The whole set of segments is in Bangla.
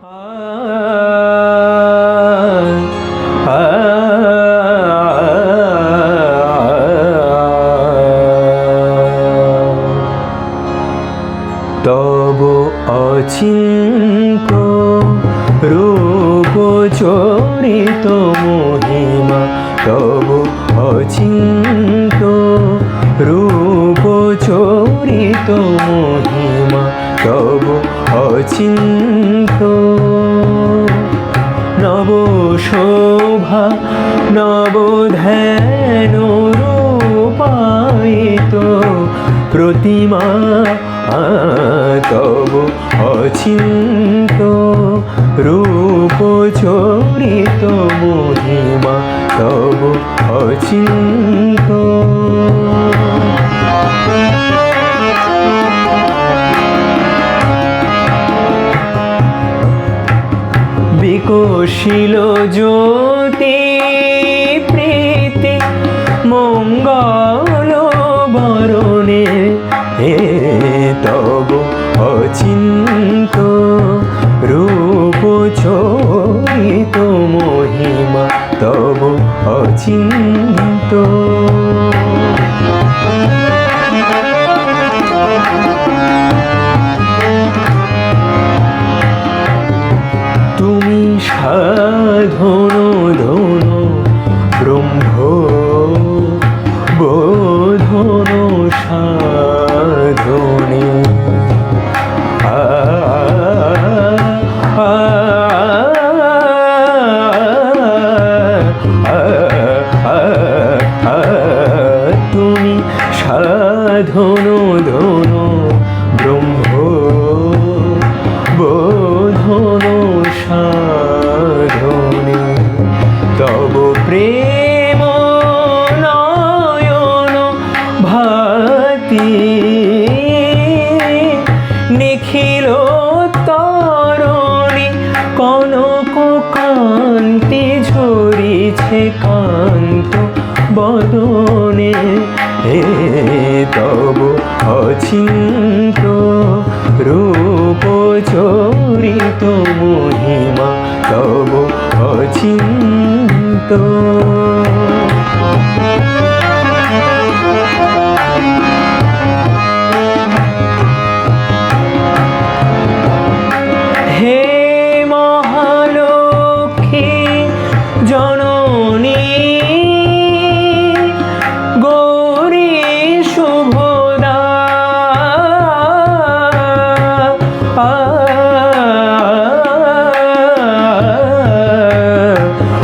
তব অচিন্ত রূপ চরিত মহিমা তব অচিন্ত রূপ চরিত মহিমা তব অচিন্ত নব শোভা নব ধ্যান রূপায়িত প্রতিমা তব অচিন্ত রূপ চরিত মহিমা তব অচিন্ত। বিকশিল জ্যোতি প্রীতি মঙ্গল বরণে। হে তব অচিন্ত রূপ চরিত মহিমা তব অচিন্ত। বোধন সাধনে তুমি সাধন ধন ব্রহ্ম বোধন সাধনে কনক কান্তি ঝরিছে কান্ত বদনে। হে তব অচিন্ত রূপ চরিত মহিমা তব অচিন্ত।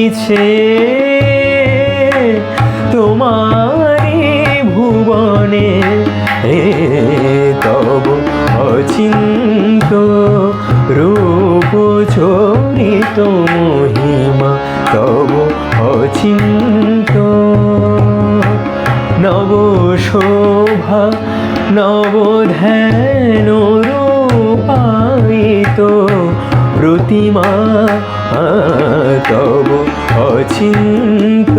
ধ্বনিছে তোমারি ভুবনে হে তব অচিন্ত রূপ চরিত মহিমা, তব অচিন্ত নব শোভা নব ধ্যান রূপায়িত প্রতিমা, তব অচিন্ত